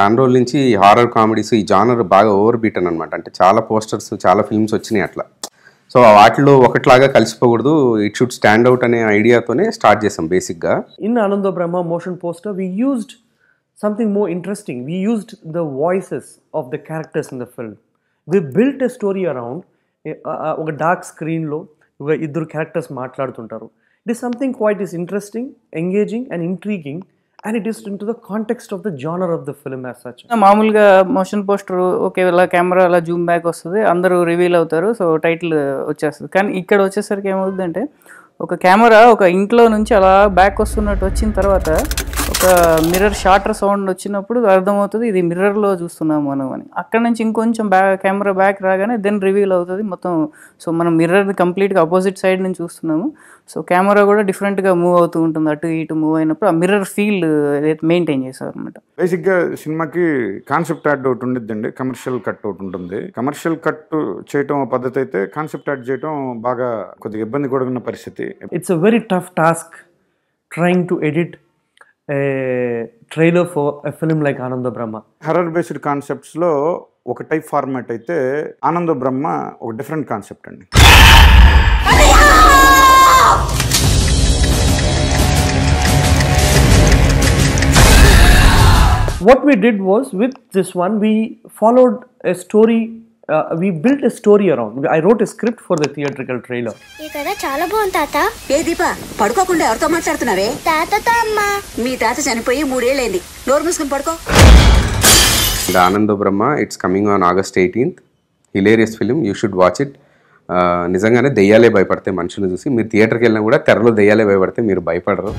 చాలా రోజుల నుంచి హారర్ కామెడీస్ ఈ జానర్ బాగా ఓవర్ బీటన్ అనమాట అంటే చాలా పోస్టర్స్ చాలా ఫిల్మ్స్ వచ్చినాయి అట్లా. సో వాటిలో ఒకట్లాగా కలిసిపోకూడదు. ఇట్ షుడ్ స్టాండ్ అవుట్ అనే ఐడియాతోనే స్టార్ట్ చేసాం బేసిక్గా in Ananda Brahma motion poster we used something more interesting we used the voices of the characters in the film we built a story around ఒక dark స్క్రీన్లో ఇద్దరు characters మాట్లాడుతుంటారు. It is something quite is interesting engaging and intriguing and it is in to the context of the genre of the film as such మామూలుగా motion poster okay ఇలా camera అలా zoom back వస్తుంది. అందరూ reveal అవుతారు. So title వచ్చేస్తుంది. కానీ ఇక్కడ వచ్చేసరికి ఏమవుతుందంటే ఒక కెమెరా ఒక ఇంట్లో నుంచి అలా బ్యాక్ వస్తున్నట్టు వచ్చిన తర్వాత ఒక మిర్రర్ షార్టర్ సౌండ్ వచ్చినప్పుడు అర్థమవుతుంది ఇది మిర్రర్లో చూస్తున్నాం మనం అని. అక్కడ నుంచి ఇంకొంచెం బ్యాక్ కెమెరా బ్యాక్ రాగానే దెన్ రివీల్ అవుతుంది మొత్తం. సో మనం మిర్రర్ కంప్లీట్గా అపోజిట్ సైడ్ నుంచి చూస్తున్నాము. సో కెమెరా కూడా డిఫరెంట్గా మూవ్ అవుతూ ఉంటుంది. అటు ఇటు మూవ్ అయినప్పుడు ఆ మిర్రర్ ఫీల్ మెయింటైన్ చేస్తారు అనమాట బేసిక్గా సినిమాకి కాన్సెప్ట్ యాడ్ ఒకటి ఉండిద్దండి. కమర్షియల్ కట్ ఒకటి ఉంటుంది. కమర్షియల్ కట్ చేయటం పద్ధతి అయితే కాన్సెప్ట్ యాడ్ చేయటం బాగా కొద్దిగా ఇబ్బంది కూడా ఉన్న పరిస్థితి. It's a very tough task trying to edit trailer for film like Ananda Brahma horror based కాన్సెప్ట్స్లో ఒక టైప్ ఫార్మాట్ అయితే ఆనంద బ్రహ్మ ఒక డిఫరెంట్ కాన్సెప్ట్ అండి. What we did was with this one we followed a story uh, we built a story around. I wrote a script for the theatrical trailer. ఈ కథ చాలా బాగుంది తాత. ఏ దీప పడుకోకుండా ఎవరితో మాట్లాడుతున్నావే? తాతతో అమ్మా. మీ తాత చనిపోయి మూడేళ్ళైంది. నోరు మూసుకుని పడుకో. The Anando Brahma it's coming on August eighteenth hilarious film you should watch it నిజంగానే దెయ్యాలే భయపడతాయి మనుషులు చూసి మీరు థియేటర్కి వెళ్ళినా కూడా తెరలో దెయ్యాలే భయపడితే మీరు భయపడరు.